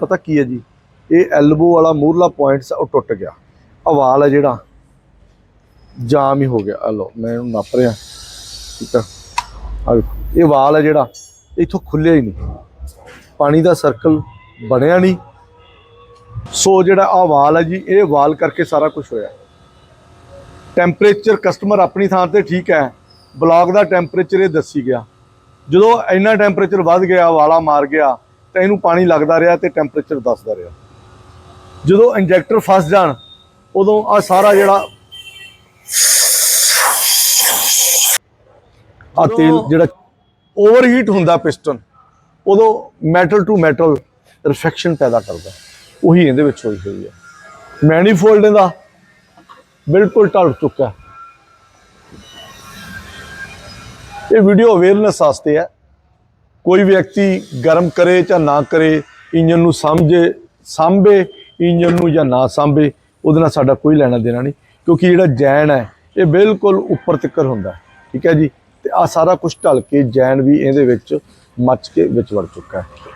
ਪਤਾ ਕੀ ਹੈ ਜੀ? ਇਹ ਐਲਬੋ ਵਾਲਾ ਮੂਰਲਾ ਪੁਆਇੰਟਸ ਉਹ ਟੁੱਟ ਗਿਆ। ਅਵਾਲ ਹੈ ਜਿਹੜਾ। ਜਾਮ ਹੀ ਹੋ ਗਿਆ। ਆ ਲਓ, ਮੈਂ ਇਹਨੂੰ ਨੱਪ ਰਿਹਾ। ਠੀਕ ਆ। ਇਹ ਵਾਲ ਹੈ ਜਿਹੜਾ, ਇੱਥੋਂ ਖੁੱਲਿਆ ਹੀ ਨਹੀਂ। ਪਾਣੀ ਦਾ ਸਰਕਲ ਬਣਿਆ ਨਹੀਂ। ਸੋ ਜਿਹੜਾ ਆ ਵਾਲ ਹੈ ਜੀ, ਇਹ ਵਾਲ ਕਰਕੇ ਸਾਰਾ ਕੁਝ ਹੋਇਆ। ਟੈਂਪਰੇਚਰ ਕਸਟਮਰ ਆਪਣੀ ਥਾਂ ਤੇ ਠੀਕ ਹੈ। ਬਲੌਕ ਦਾ ਟੈਂਪਰੇਚਰ ਇਹ ਦੱਸੀ ਗਿਆ। ਜਦੋਂ ਇੰਨਾ ਟੈਂਪਰੇਚਰ ਵੱਧ ਗਿਆ ਵਾਲਾ ਮਾਰ ਗਿਆ ਤਾਂ ਇਹਨੂੰ ਪਾਣੀ ਲੱਗਦਾ ਰਿਹਾ ਤੇ ਟੈਂਪਰੇਚਰ ਦੱਸਦਾ ਰਿਹਾ। ਜਦੋਂ ਇੰਜੈਕਟਰ ਫਸ ਜਾਣ ਉਦੋਂ ਆ ਸਾਰਾ ਜਿਹੜਾ ਆ ਤੇਲ ਜਿਹੜਾ ਓਵਰਹੀਟ ਹੁੰਦਾ ਪਿਸਟਨ ਉਦੋਂ ਮੈਟਲ ਟੂ ਮੈਟਲ ਰਿਫੈਕਸ਼ਨ ਪੈਦਾ ਕਰਦਾ। ਉਹੀ ਇਹਦੇ ਵਿੱਚ ਹੋਈ ਹੋਈ ਹੈ। ਮੈਨੀਫੋਲਡ ਦਾ ਬਿਲਕੁਲ ਢਲ ਚੁੱਕਾ ਇਹ ਵੀਡੀਓ ਅਵੇਅਰਨੈਸ ਵਾਸਤੇ ਹੈ। ਕੋਈ ਵਿਅਕਤੀ ਗਰਮ ਕਰੇ ਜਾਂ ਨਾ ਕਰੇ ਇੰਜਨ ਨੂੰ ਸਮਝੇ ਸਾਂਭੇ ਇੰਜਨ ਨੂੰ ਜਾਂ ਨਾ ਸਾਂਭੇ, ਉਹਦੇ ਨਾਲ ਸਾਡਾ ਕੋਈ ਲੈਣਾ ਦੇਣਾ ਨਹੀਂ, ਕਿਉਂਕਿ ਜਿਹੜਾ ਜੈਨ ਹੈ, ਇਹ ਬਿਲਕੁਲ ਉੱਪਰ ਤਿੱਕਰ ਹੁੰਦਾ ਠੀਕ ਹੈ ਜੀ? ਤੇ ਆ ਸਾਰਾ ਕੁਝ ਢਲ ਕੇ ਜੈਨ ਵੀ ਇਹਦੇ ਵਿੱਚ ਮੱਚ ਕੇ ਵਿੱਚ ਵੜ ਚੁੱਕਾ ਹੈ।